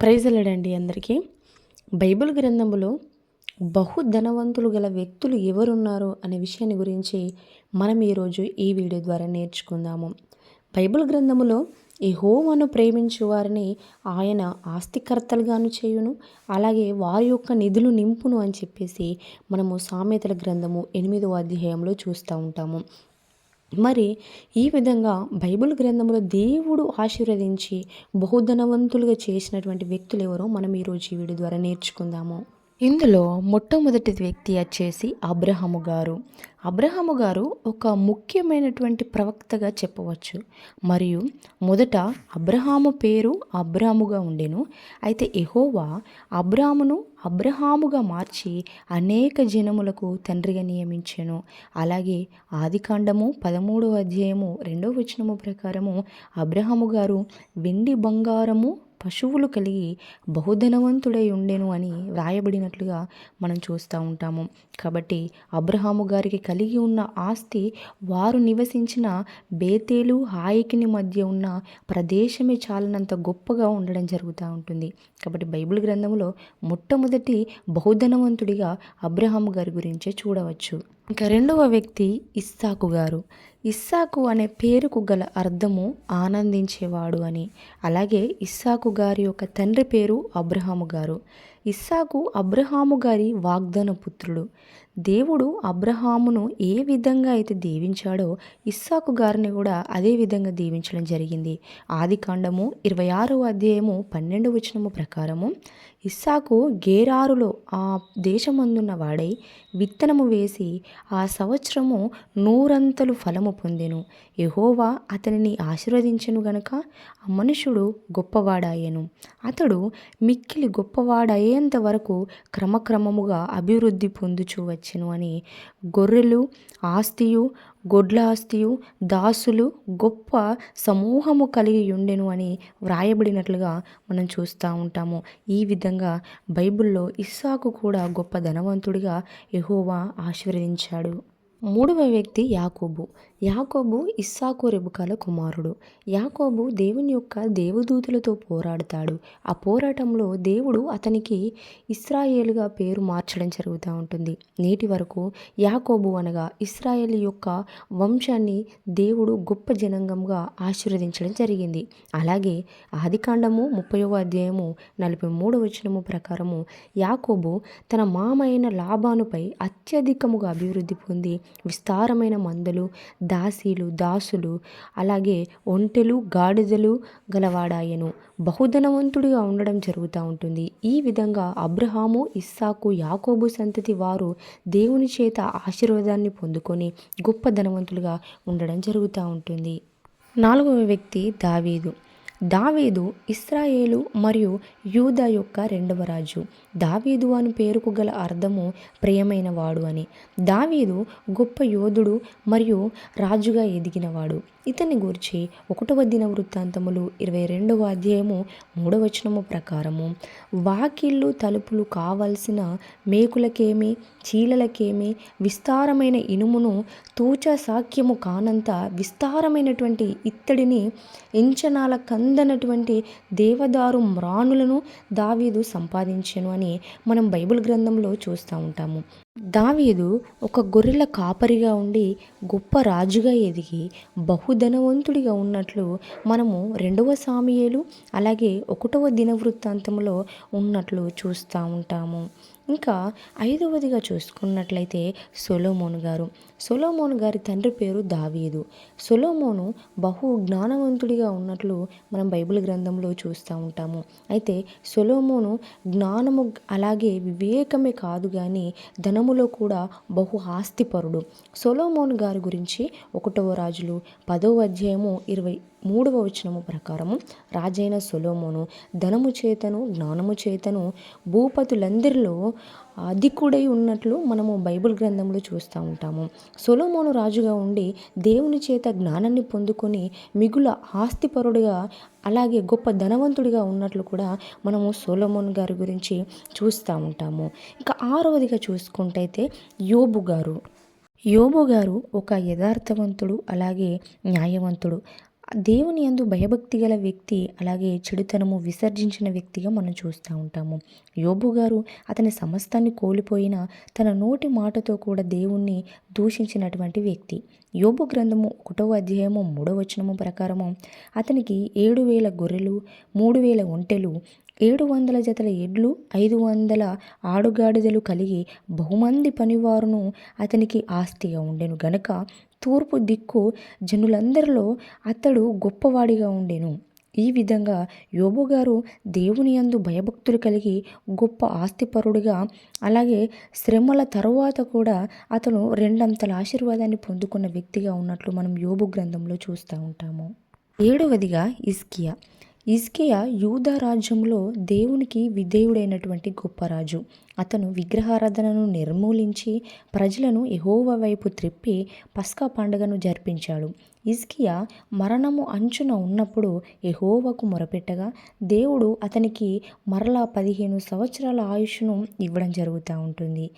ప్రైజలడండి అందరికీ. బైబిల్ గ్రంథములో బహు ధనవంతులు గల వ్యక్తులు ఎవరున్నారు అనే విషయాన్ని గురించి మనం ఈరోజు ఈ వీడియో ద్వారా నేర్చుకుందాము. బైబిల్ గ్రంథములో ఈ హోమను ప్రేమించు వారిని ఆయన ఆస్తికర్తలుగాను చేయును అలాగే వారి యొక్క నిధులు నింపును అని చెప్పేసి మనము సామెతల గ్రంథము ఎనిమిదవ అధ్యాయంలో చూస్తూ ఉంటాము. మరి ఈ విధంగా బైబిల్ గ్రంథంలో దేవుడు ఆశీర్వదించి బహుధనవంతులుగా చేసినటువంటి వ్యక్తులు ఎవరో మనం ఈరోజు ఈ వీడియో ద్వారా నేర్చుకుందాము. ఇందులో మొట్టమొదటి వ్యక్తి వచ్చేసి అబ్రహము గారు. అబ్రహము గారు ఒక ముఖ్యమైనటువంటి ప్రవక్తగా చెప్పవచ్చు. మరియు మొదట అబ్రహాము పేరు అబ్రాముగా ఉండెను. అయితే ఎహోవా అబ్రామును అబ్రహాముగా మార్చి అనేక జనములకు తండ్రిగా నియమించెను. అలాగే ఆదికాండము పదమూడవ అధ్యాయము రెండవ వచనము ప్రకారము అబ్రహాము గారు వెండి బంగారము పశువులు కలిగి బహుధనవంతుడై ఉండెను అని వ్రాయబడినట్లుగా మనం చూస్తూ ఉంటాము. కాబట్టి అబ్రహాము గారికి కలిగి ఉన్న ఆస్తి వారు నివసించిన బేతేలు హాయికిని మధ్య ఉన్న ప్రదేశమే చాలనంత గొప్పగా ఉండడం జరుగుతూ ఉంటుంది. కాబట్టి బైబిల్ గ్రంథంలో మొట్టమొదటి బహుధనవంతుడిగా అబ్రహాము గారి గురించే చూడవచ్చు. ఇంకా రెండవ వ్యక్తి ఇస్సాకు గారు. ఇస్సాకు అనే పేరుకు గల అర్థము ఆనందించేవాడు అని. అలాగే ఇస్సాకు గారి యొక్క తండ్రి పేరు అబ్రహాము గారు. ఇస్సాకు అబ్రహాము గారి వాగ్దాన పుత్రుడు. దేవుడు అబ్రహామును ఏ విధంగా అయితే దీవించాడో ఇస్సాకు గారిని కూడా అదే విధంగా దీవించడం జరిగింది. ఆది కాండము ఇరవై ఆరవ అధ్యాయము పన్నెండు వచనము ప్రకారము ఇస్సాకు గేరారులో ఆ దేశమందున్న వాడై విత్తనము వేసి ఆ సంవత్సరము నూరంతలు ఫలము పొందెను. యహోవా అతనిని ఆశీర్వదించెను గనుక ఆ మనుషుడు గొప్పవాడాయెను. అతడు మిక్కిలి గొప్పవాడయ్యేంత వరకు క్రమక్రమముగా అభివృద్ధి పొందుచూ వచ్చెను అని గొర్రెలు ఆస్తియు గొడ్ల ఆస్తియు దాసులు గొప్ప సమూహము కలిగి ఉండెను అని వ్రాయబడినట్లుగా మనం చూస్తూ ఉంటాము. ఈ విధంగా బైబిల్లో ఇస్సాకు కూడా గొప్ప ధనవంతుడిగా యహోవా ఆశీర్వదించాడు. మూడవ వ్యక్తి యాకోబు. యాకోబు ఇస్సాకు రెబుకాల కుమారుడు. యాకోబు దేవుని యొక్క దేవదూతులతో పోరాడతాడు. ఆ పోరాటంలో దేవుడు అతనికి ఇస్రాయేలుగా పేరు మార్చడం జరుగుతూ ఉంటుంది. నేటి వరకు యాకోబు అనగా ఇస్రాయేల్ యొక్క వంశాన్ని దేవుడు గొప్ప జనాంగంగా ఆశీర్వదించడం జరిగింది. అలాగే ఆదికాండము ముప్పైవ అధ్యాయము నలభై మూడవ వచనము ప్రకారము యాకోబు తన మామైన లాభానుపై అత్యధికముగా అభివృద్ధి పొంది విస్తారమైన మందలు దాసీలు దాసులు అలాగే ఒంటెలు గాడిదలు గలవాడాయను. బహుధనవంతుడిగా ఉండడం జరుగుతూ ఉంటుంది. ఈ విధంగా అబ్రహాము ఇస్సాకు యాకోబు సంతతి వారు దేవుని చేత ఆశీర్వాదాన్ని పొందుకొని గొప్ప ధనవంతులుగా ఉండడం జరుగుతూ ఉంటుంది. నాలుగవ వ్యక్తి దావీదు. దావీదు ఇస్రాయేలు మరియు యూదా యొక్క రెండవ రాజు. దావీదు అని పేరుకు గల అర్థము ప్రియమైన వాడు అని. దావీదు గొప్ప యోధుడు మరియు రాజుగా ఎదిగినవాడు. ఇతని గురించి ఒకటవ దిన వృత్తాంతములు ఇరవై రెండవ అధ్యాయము మూడవచనము ప్రకారము. వాకిళ్ళు తలుపులు కావలసిన మేకులకేమి చీలలకేమి విస్తారమైన ఇనుమును తూచ సాక్యము కానంత విస్తారమైనటువంటి ఇత్తడిని ఇంచనాల కంద అందనటువంటి దేవదారు మ్రాణులను దావీదు సంపాదించెను అని మనం బైబిల్ గ్రంథంలో చూస్తూ ఉంటాము. దావీదు ఒక గొర్రెల కాపరిగా ఉండి గొప్ప రాజుగా ఎదిగి బహుధనవంతుడిగా ఉన్నట్లు మనము రెండవ సామియేలు అలాగే ఒకటవ దినవృత్తాంతంలో ఉన్నట్లు చూస్తూ ఉంటాము. ఇంకా ఐదవదిగా చూసుకున్నట్లయితే సొలోమోను గారు. సొలోమోను గారి తండ్రి పేరు దావీదు. సొలోమోను బహు జ్ఞానవంతుడిగా ఉన్నట్లు మనం బైబిల్ గ్రంథంలో చూస్తూ ఉంటాము. అయితే సొలోమోను జ్ఞానము అలాగే వివేకమే కాదు కానీ ధనము ధనములో కూడా బహు ఆస్తిపరుడు. సొలోమోన్ గారి గురించి ఒకటవ రాజులు పదవ అధ్యాయము ఇరవై మూడవ వచనము ప్రకారము రాజైన సొలోమోను ధనము చేతను జ్ఞానము చేతను భూపతులందరిలో అధికుడై ఉన్నట్లు మనము బైబిల్ గ్రంథంలో చూస్తూ ఉంటాము. సొలోమోను రాజుగా ఉండి దేవుని చేత జ్ఞానాన్ని పొందుకొని మిగుల ఆస్తిపరుడుగా అలాగే గొప్ప ధనవంతుడిగా ఉన్నట్లు కూడా మనము సోలోమోన్ గారి గురించి చూస్తూ ఉంటాము. ఇంకా ఆరవదిగా చూసుకుంటైతే యోబు గారు. యోబు గారు ఒక యథార్థవంతుడు అలాగే న్యాయవంతుడు. దేవుని యందు భయభక్తి గల వ్యక్తి అలాగే చెడుతనము విసర్జించిన వ్యక్తిగా మనం చూస్తూ ఉంటాము. యోబు గారు అతని సమస్తాన్ని కోల్పోయిన తన నోటి మాటతో కూడా దేవుణ్ణి దూషించినటువంటి వ్యక్తి. యోబు గ్రంథము ఒకటో అధ్యాయము మూడో వచనము ప్రకారము అతనికి ఏడు వేల గొర్రెలు మూడు వేల ఒంటెలు ఏడు వందల జతల ఎడ్లు ఐదు వందల ఆడుగాడిదలు కలిగి బహుమంది పనివారును అతనికి ఆస్తిగా ఉండెను. గనుక తూర్పు దిక్కు జనులందరిలో అతడు గొప్పవాడిగా ఉండెను. ఈ విధంగా యోబు గారు దేవుని యందు భయభక్తులు కలిగి గొప్ప ఆస్తిపరుడుగా అలాగే శ్రమల తరువాత కూడా అతను రెండంతల ఆశీర్వాదాన్ని పొందుకున్న వ్యక్తిగా ఉన్నట్లు మనం యోబు గ్రంథంలో చూస్తూ ఉంటాము. ఏడవదిగా ఇస్కియా ఇస్కియా యూదా రాజ్యంలో దేవునికి విధేయుడైనటువంటి గొప్ప రాజు. అతను విగ్రహారాధనను నిర్మూలించి ప్రజలను ఎహోవ వైపు త్రిప్పి పస్కా పండుగను జరిపించాడు. ఇస్కియా మరణము అంచున ఉన్నప్పుడు ఎహోవకు మొరపెట్టగా దేవుడు అతనికి మరలా పదిహేను సంవత్సరాల ఆయుష్ను ఇవ్వడం జరుగుతూ ఉంటుంది.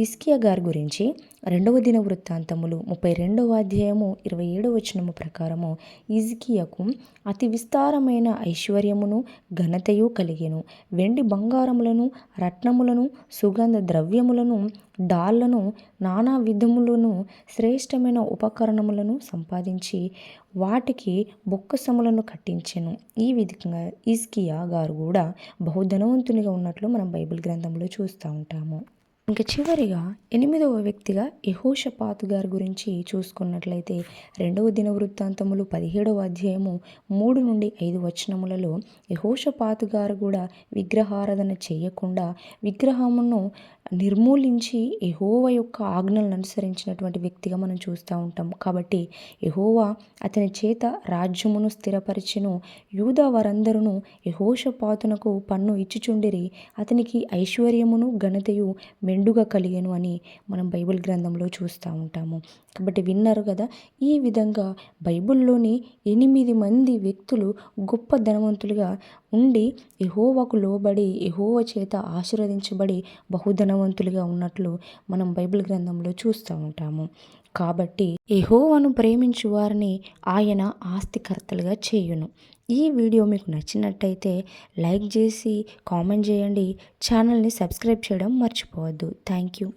ఇస్కియా గారి గురించి రెండవ దిన వృత్తాంతములు ముప్పై రెండవ అధ్యాయము ఇరవై ఏడవ వచనము ప్రకారము ఇజ్కియకు అతి విస్తారమైన ఐశ్వర్యమును ఘనతయు కలిగెను. వెండి బంగారములను రత్నములను సుగంధ ద్రవ్యములను డాళ్ళను నానా విధములను శ్రేష్టమైన ఉపకరణములను సంపాదించి వాటికి బొక్కసములను కట్టించెను. ఈ విధంగా ఇస్కియా గారు కూడా బహుధనవంతునిగా ఉన్నట్లు మనం బైబిల్ గ్రంథంలో చూస్తూ ఉంటాము. ఇంకా చివరిగా ఎనిమిదవ వ్యక్తిగా యహోషపాత్ గారి గురించి చూసుకున్నట్లయితే రెండవ దిన వృత్తాంతములు పదిహేడవ అధ్యాయము మూడు నుండి ఐదు వచనములలో యహోషపాత్ గారు కూడా విగ్రహారాధన చేయకుండా విగ్రహమును నిర్మూలించి ఎహోవ యొక్క ఆజ్ఞలను అనుసరించినటువంటి వ్యక్తిగా మనం చూస్తూ ఉంటాం. కాబట్టి ఎహోవా అతని చేత రాజ్యమును స్థిరపరిచెను యూదా వారందరూ యహోషపాతునకు పన్ను ఇచ్చుచుండిరి అతనికి ఐశ్వర్యమును ఘనతయు మెండుగా కలిగను అని మనం బైబిల్ గ్రంథంలో చూస్తూ ఉంటాము. కాబట్టి విన్నారు కదా ఈ విధంగా బైబిల్లోని ఎనిమిది మంది వ్యక్తులు గొప్ప ధనవంతులుగా ఉండి ఎహోవకు లోబడి ఎహోవ చేత ఆశీర్వదించబడి బహుధనవంతులుగా ఉన్నట్లు మనం బైబిల్ గ్రంథంలో చూస్తూ ఉంటాము. కాబట్టి ఎహోవను ప్రేమించు వారిని ఆయన ఆస్తికర్తలుగా చేయును. ఈ వీడియో మీకు నచ్చినట్టయితే లైక్ చేసి కామెంట్ చేయండి. ఛానల్ని సబ్స్క్రైబ్ చేయడం మర్చిపోవద్దు. Thank you.